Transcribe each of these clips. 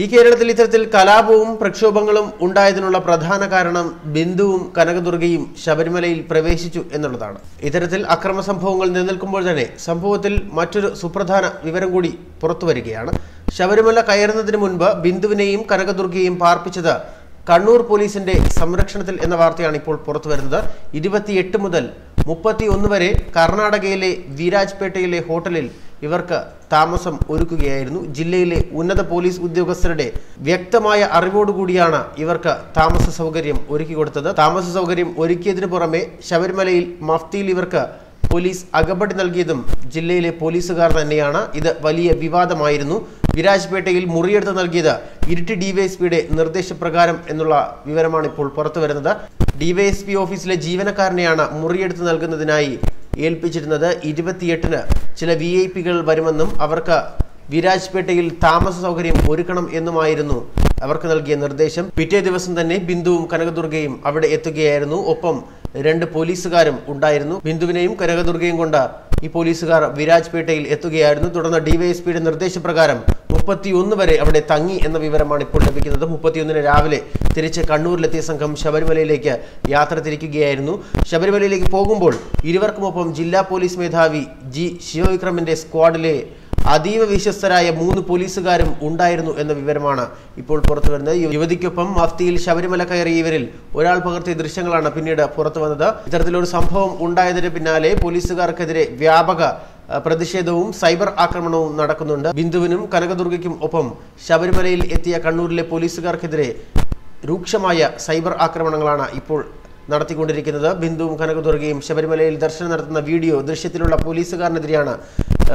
ഈ കേരളത്തിൽ ഇത്തരത്തിൽ കലാപവും പ്രക്ഷോഭങ്ങളും ഉണ്ടായതിനുള്ള പ്രധാന കാരണം ബിന്ദുവും കനകദുർഗയും ശബരിമലയിൽ പ്രവേശിച്ചു എന്നുള്ളതാണ്. ഇത്തരത്തിൽ അക്രമ സംഭവങ്ങൾ നിലനിൽക്കുമ്പോൾ തന്നെ സംഭവത്തിൽ മറ്റൊരു സുപ്രധാന വിവരം കൂടി പുറത്തു വരികയാണ് ശബരിമല കയറുന്നതിന് മുൻപ് ബിന്ദുവിനെയും കനകദുർഗയെയും പാർപ്പിച്ചത് കണ്ണൂർ പോലീസിന്റെ സംരക്ഷണത്തിൽ എന്ന വാർത്തയാണ് ഇപ്പോൾ പുറത്തു വരുന്നത് ഇരുപത്തിയെട്ട് മുതൽ മുപ്പത്തി ഒന്ന് വരെ കർണാടകയിലെ വീരാജ്പേട്ടയിലെ ഹോട്ടലിൽ ഇവർക്ക് താമസം ഒരുക്കുകയായിരുന്നു. ജില്ലയിലെ ഉന്നത പോലീസ് ഉദ്യോഗസ്ഥരുടെ വ്യക്തമായ അറിവോടുകൂടിയാണ് ഇവർക്ക് താമസ സൗകര്യം ഒരുക്കി കൊടുത്തത്. താമസ സൗകര്യം ഒരുക്കിയതിനു പുറമെ ശബരിമലയിൽ മഫ്തിയിൽ ഇവർക്ക് പോലീസ് അകമ്പടി നൽകിയതും ജില്ലയിലെ പോലീസുകാർ തന്നെയാണ്. ഇത് വലിയ വിവാദമായിരുന്നു. വിരാജ്പേട്ടയിൽ മുറിയെടുത്ത് നൽകിയത് ഇരിട്ടി ഡിവൈഎസ്പിയുടെ നിർദ്ദേശപ്രകാരം എന്നുള്ള വിവരമാണ് ഇപ്പോൾ പുറത്തു വരുന്നത് ഡിവൈഎസ്പി ഓഫീസിലെ ജീവനക്കാരനെയാണ് മുറിയെടുത്ത് നൽകുന്നതിനായി ഏൽപ്പിച്ചിരുന്നത് ഇരുപത്തിയെട്ടിന് ചില വി ഐ പികൾ വരുമെന്നും അവർക്ക് വിരാജ്പേട്ടയിൽ താമസ സൗകര്യം ഒരുക്കണം എന്നുമായിരുന്നു അവർക്ക് നൽകിയ നിർദ്ദേശം. പിറ്റേ ദിവസം തന്നെ ബിന്ദുവും കനകദുർഗയും അവിടെ എത്തുകയായിരുന്നു. ഒപ്പം രണ്ട് പോലീസുകാരും ഉണ്ടായിരുന്നു. ബിന്ദുവിനെയും കനകദുർഗയും കൊണ്ട് ഈ പോലീസുകാർ വിരാജ്പേട്ടയിൽ എത്തുകയായിരുന്നു. തുടർന്ന് ഡിവൈഎസ്പിയുടെ നിർദ്ദേശപ്രകാരം മുപ്പത്തിയൊന്ന് വരെ അവിടെ തങ്ങി എന്ന വിവരമാണ് ഇപ്പോൾ ലഭിക്കുന്നത്. മുപ്പത്തിയൊന്നിന് രാവിലെ തിരിച്ച് കണ്ണൂരിലെത്തിയ സംഘം ശബരിമലയിലേക്ക് യാത്ര തിരിക്കുകയായിരുന്നു. ശബരിമലയിലേക്ക് പോകുമ്പോൾ ഇരുവർക്കുമൊപ്പം ജില്ലാ പോലീസ് മേധാവി ജി ശിവവിക്രമിന്റെ സ്ക്വാഡിലെ അതീവ വിശ്വസ്തരായ മൂന്ന് പോലീസുകാരും ഉണ്ടായിരുന്നു എന്ന വിവരമാണ് ഇപ്പോൾ പുറത്തു വരുന്നത്. യുവതിക്കൊപ്പം മഫ്തിയിൽ ശബരിമല കയറി ഇവരിൽ ഒരാൾ പകർത്തിയ ദൃശ്യങ്ങളാണ് പിന്നീട് പുറത്തു വന്നത്. ഇത്തരത്തിലൊരു സംഭവം ഉണ്ടായതിന് പിന്നാലെ പോലീസുകാർക്കെതിരെ വ്യാപക പ്രതിഷേധവും സൈബർ ആക്രമണവും നടക്കുന്നുണ്ട്. ബിന്ദുവിനും കനകദുർഗയ്ക്കും ഒപ്പം ശബരിമലയിൽ എത്തിയ കണ്ണൂരിലെ പോലീസുകാർക്കെതിരെ രൂക്ഷമായ സൈബർ ആക്രമണങ്ങളാണ് ഇപ്പോൾ നടത്തിക്കൊണ്ടിരിക്കുന്നത്. ബിന്ദുവും കനകദുർഗയും ശബരിമലയിൽ ദർശനം നടത്തുന്ന വീഡിയോ ദൃശ്യത്തിലുള്ള പോലീസുകാരനെതിരെയാണ്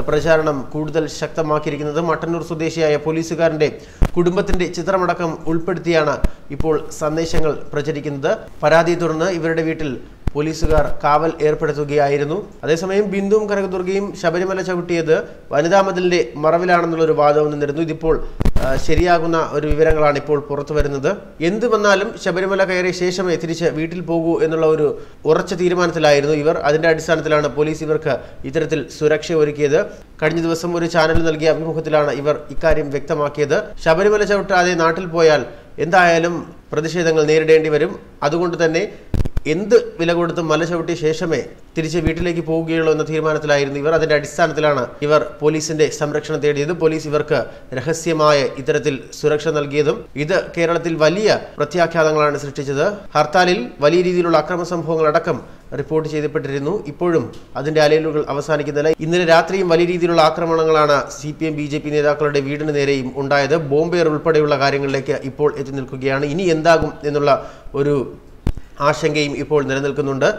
പ്രചാരണം കൂടുതൽ ശക്തമാക്കിയിരിക്കുന്നത് മട്ടന്നൂർ സ്വദേശിയായ പോലീസുകാരന്റെ കുടുംബത്തിന്റെ ചിത്രമടക്കം ഉൾപ്പെടുത്തിയാണ് ഇപ്പോൾ സന്ദേശങ്ങൾ പ്രചരിക്കുന്നത്. പരാതിയെ തുടർന്ന് ഇവരുടെ വീട്ടിൽ പോലീസുകാർ കാവൽ ഏർപ്പെടുത്തുകയായിരുന്നു. അതേസമയം ബിന്ദുവും കനകദുർഗയും ശബരിമല ചവിട്ടിയത് വനിതാ മതിലിന്റെ മറവിലാണെന്നുള്ള ഒരു വാദവും നിന്നിരുന്നു ഇതിപ്പോൾ ശരിയാകുന്ന ഒരു വിവരങ്ങളാണ് ഇപ്പോൾ പുറത്തു വരുന്നത്. എന്ത് വന്നാലും ശബരിമല കയറിയ ശേഷമേ തിരിച്ച് വീട്ടിൽ പോകൂ എന്നുള്ള ഒരു ഉറച്ച തീരുമാനത്തിലായിരുന്നു ഇവർ. അതിന്റെ അടിസ്ഥാനത്തിലാണ് പോലീസ് ഇവർക്ക് ഇത്തരത്തിൽ സുരക്ഷ ഒരുക്കിയത്. കഴിഞ്ഞ ദിവസം ഒരു ചാനൽ നൽകിയ അഭിമുഖത്തിലാണ് ഇവർ ഇക്കാര്യം വ്യക്തമാക്കിയത്. ശബരിമല ചവിട്ടാതെ നാട്ടിൽ പോയാൽ എന്തായാലും പ്രതിഷേധങ്ങൾ നേരിടേണ്ടി വരും. അതുകൊണ്ട് തന്നെ എന്ത് വില കൊടുത്ത് മല ചവിട്ടിയ ശേഷമേ തിരിച്ച് വീട്ടിലേക്ക് പോവുകയുള്ളൂ എന്ന തീരുമാനത്തിലായിരുന്നു ഇവർ. അതിന്റെ അടിസ്ഥാനത്തിലാണ് ഇവർ പോലീസിന്റെ സംരക്ഷണം തേടിയത്. പോലീസ് ഇവർക്ക് രഹസ്യമായ ഇത്തരത്തിൽ സുരക്ഷ നൽകിയതും ഇത് കേരളത്തിൽ വലിയ പ്രത്യാഘാതങ്ങളാണ് സൃഷ്ടിച്ചത്. ഹർത്താലിൽ വലിയ രീതിയിലുള്ള അക്രമ സംഭവങ്ങൾ അടക്കം റിപ്പോർട്ട് ചെയ്യപ്പെട്ടിരുന്നു. ഇപ്പോഴും അതിന്റെ അലയലുകൾ അവസാനിക്കുന്നില്ല. ഇന്നലെ രാത്രിയും വലിയ രീതിയിലുള്ള ആക്രമണങ്ങളാണ് C P M B J P നേതാക്കളുടെ വീടിന് നേരെയും ഉണ്ടായത്. ബോംബേർ ഉൾപ്പെടെയുള്ള കാര്യങ്ങളിലേക്ക് ഇപ്പോൾ എത്തി നിൽക്കുകയാണ്. ഇനി എന്താകും എന്നുള്ള ഒരു ആശങ്കയും ഇപ്പോൾ നിലനിൽക്കുന്നുണ്ട്.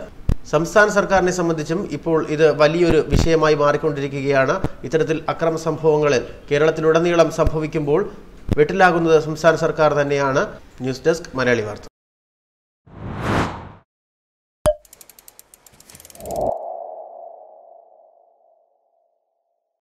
സംസ്ഥാന സർക്കാരിനെ സംബന്ധിച്ചും ഇപ്പോൾ ഇത് വലിയൊരു വിഷയമായി മാറിക്കൊണ്ടിരിക്കുകയാണ്. ഇത്തരത്തിൽ അക്രമ സംഭവങ്ങളിൽ കേരളത്തിലുടനീളം സംഭവിക്കുമ്പോൾ വെട്ടിലാകുന്നത് സംസ്ഥാന സർക്കാർ തന്നെയാണ്. ന്യൂസ് ഡെസ്ക് മലയാളി വാർത്ത.